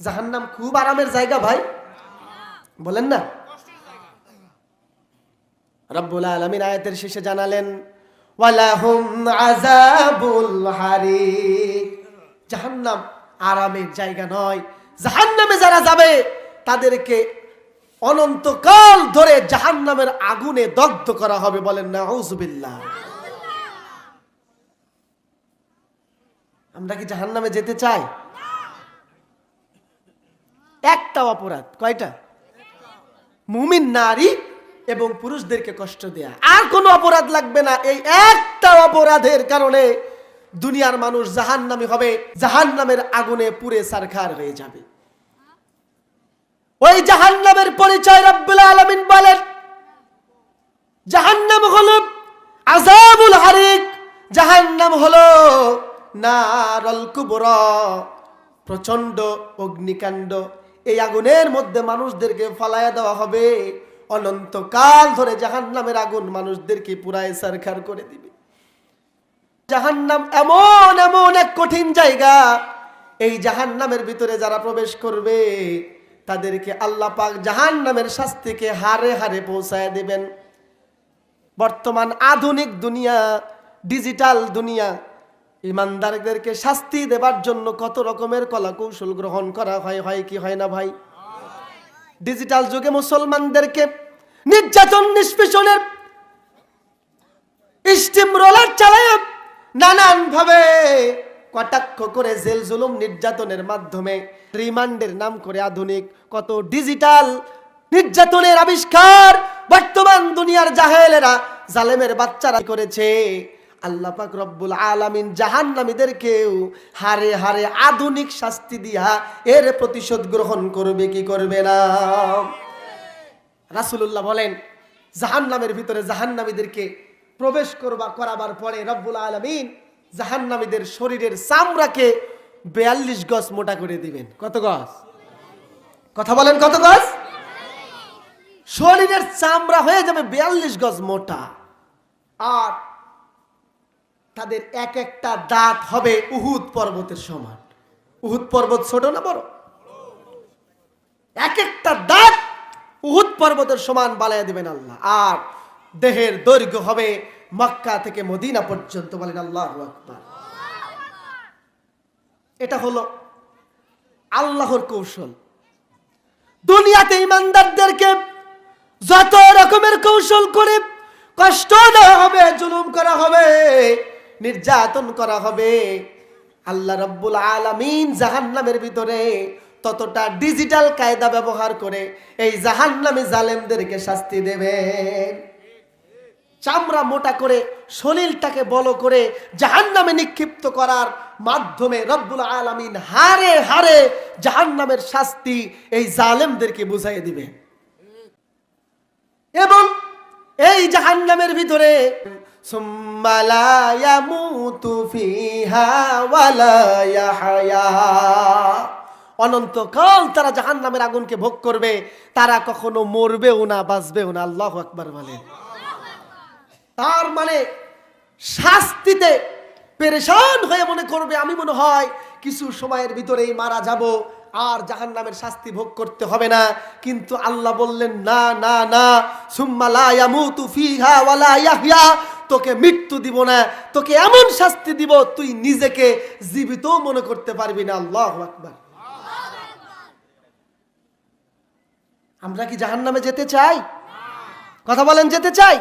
জাহান্নাম খুব আরামের জায়গা ভাই। বলেন না। রব্বুল আলমিন আয়াতের শেষে জানালেন জাহান্নাম আরামের জায়গা নয়। জাহান্নামে যারা যাবে, তাদেরকে অনন্তকাল ধরে জাহান্নামের আগুনে দগ্ধ করা হবে বলেন না ঔজুবিল্লাহ আমরা কি জাহান্নামে যেতে চাই? একটা অপরাধ। কয়টা? মুমিন নারী এবং পুরুষদেরকে কষ্ট দেয়া। আর কোনো অপরাধ লাগবে না। এই একটা অপরাধের কারণে দুনিয়ার মানুষ জাহান্নামী হবে। জাহান্নামের আগুনে পুড়ে সারখার হয়ে যাবে। ওই জাহান্নামের পরিচয় রব্বুল আলমিন বলেন, জাহান্নাম হলো আজাবুল হারিক। জাহান্নাম হলো নারল কুবরা প্রচণ্ড অগ্নিকাণ্ড। এই আগুনের মধ্যে মানুষদেরকে ফালায়া দেওয়া হবে। অনন্তকাল ধরে জাহান্নামের আগুন মানুষদেরকে পুরায় সারখার করে দিবে। জাহান্নাম এমন এমন এক কঠিন জায়গা। এই জাহান্নামের ভিতরে যারা প্রবেশ করবে, তাদেরকে আল্লাহ পাক জাহান্নামের শাস্তিকে হারে হারে পৌঁছায় দেবেন। বর্তমান আধুনিক দুনিয়া, ডিজিটাল দুনিয়া ইমানদারদেরকে শাস্তি দেবার জন্য কত রকমের কলা কৌশল গ্রহণ করা হয় হয় কি হয় না ভাই? ডিজিটাল যুগে মুসলমানদেরকে নির্যাতন, নিষ্পেষণের স্টিম রোলার চালায় নানান ভাবে কটাক্ষ করে জেল জুলুম নির্যাতনের মাধ্যমে রিমান্ডের নাম করে আধুনিক, কত ডিজিটাল নির্যাতনের আবিষ্কার বর্তমান দুনিয়ার জাহেলেরা, জালেমের বাচ্চারা করেছে। আল্লাহ পাক রব্বুল আলামিন জাহান্নামীদেরকেও হারে হারে আধুনিক শাস্তি দিয়া এর প্রতিশোধ গ্রহণ করবে, কি করবে না? রাসূলুল্লাহ বলেন, জাহান্নামের ভিতরে জাহান্নামীদেরকে প্রবেশ করবা, করাবার পরে রব্বুল আলমিন জাহান্নামীদের শরীরের চামড়াকে বেয়াল্লিশ গজ মোটা করে দিবেন। কত গজ? কথা বলেন, কত গজ? শরীরের চামড়া হয়ে যাবে বিয়াল্লিশ গজ মোটা। আর তাদের এক একটা দাঁত হবে উহুদ পর্বতের সমান। উহুদ পর্বত ছোট না বড়? এক একটা দাঁত উহুদ পর্বতের সমান বানায় দিবেন আল্লাহ। আর দেহের দৈর্ঘ্য হবে মক্কা থেকে মদিনা পর্যন্ত বলেন আল্লাহ আকবার। এটা হলো আল্লাহর কৌশল। দুনিয়াতে ইমানদারদেরকে যত রকমের কৌশল করে কষ্ট দেওয়া হবে, জুলুম করা হবে নির্যাতন করা হবে। আল্লাহ রব্বুল আলামিন জাহান্নামের ভিতরে ততটা ডিজিটাল কায়দা ব্যবহার করে এই জাহান্নামী জালেমদেরকে শাস্তি দেবেন। চামড়া মোটা করে, শরীরটাকে বলো করে জাহান্নামে নিক্ষিপ্ত করার মাধ্যমে রব্বুল আলামিন হারে হারে জাহান্নামের শাস্তি এই জালেমদেরকে বুঝাই দিবে এবং এই জাহান্নামের ভিতরে অনন্তকাল তারা জাহান নামের আগুনকে ভোগ করবে, তারা কখনো মরবেও না, বাঁচবেও না। আল্লাহ আকবার বলে। তার মানে শাস্তিতে পেরেশান হয়ে মনে করবে, আমি মনে হয় কিছু সময়ের ভিতরেই মারা যাব, আর জাহান নামের শাস্তি ভোগ করতে হবে না। কিন্তু আল্লাহ বললেন, না না না। সুম্মা লা ইয়ামুতু ফিহা ওয়ালা ইয়াহইয়া তোকে মৃত্যু দিব না, তোকে এমন শাস্তি দিব, তুই নিজেকে জীবিত মনে করতে পারবি না। আল্লাহ আকবার। আমরা কি জাহান নামে যেতে চাই? কথা বলেন, যেতে চাই?